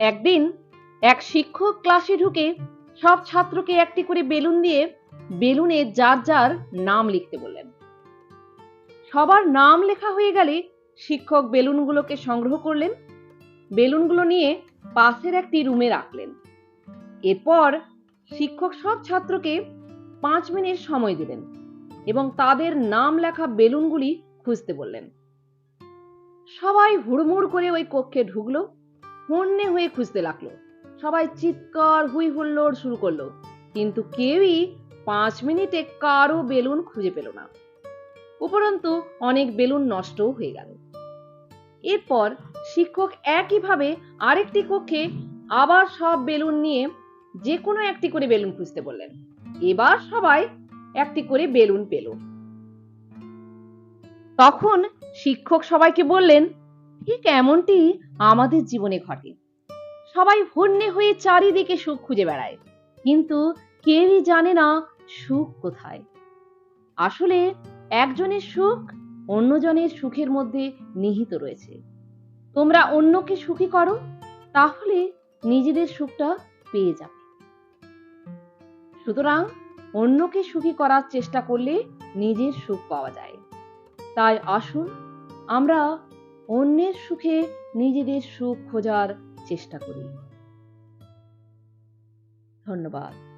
একদিন এক শিক্ষক ক্লাসে ঢুকে সব ছাত্রকে একটি করে বেলুন দিয়ে বেলুনে যার যার নাম লিখতে বললেন। সবার নাম লেখা হয়ে গেলে শিক্ষক বেলুনগুলোকে সংগ্রহ করলেন, বেলুনগুলো নিয়ে পাশের একটি রুমে রাখলেন। এরপর শিক্ষক সব ছাত্রকে পাঁচ মিনিট সময় দিলেন এবং তাদের নাম লেখা বেলুনগুলি খুঁজতে বললেন। সবাই হুড়মুড় করে ওই কক্ষে ঢুকলো। হন্যে হয়ে খুঁজতে লাগল। সবাই চিৎকার হুই হুল্লোড় শুরু করল। কিন্তু কেউই পাঁচ মিনিটে কারও বেলুন খুঁজে পেল না। উপরন্তু অনেক বেলুন নষ্টও হয়ে গেল। এরপর শিক্ষক একইভাবে আরেকটি কক্ষে আবার সব বেলুন নিয়ে যে কোনো একটি করে বেলুন খুঁজতে বললেন। এবার সবাই একটি করে বেলুন পেল। তখন শিক্ষক সবাইকে বললেন ঠিক এমনটি আমাদের জীবনে ঘটে। সবাই হন্যে হয়ে চারিদিকে সুখ খুঁজে বেড়ায়, কিন্তু কেউই জানে না সুখ কোথায়। আসলে একজনের সুখ অন্যজনের সুখের মধ্যে নিহিত রয়েছে। তোমরা অন্যকে সুখী করো, তাহলে নিজেদের সুখটা পেয়ে যাবে। সুতরাং অন্যকে সুখী করার চেষ্টা করলে নিজের সুখ পাওয়া যায়। তাই আসুন আমরা অন্যের সুখে নিজেদের সুখ খোঁজার চেষ্টা করি। ধন্যবাদ।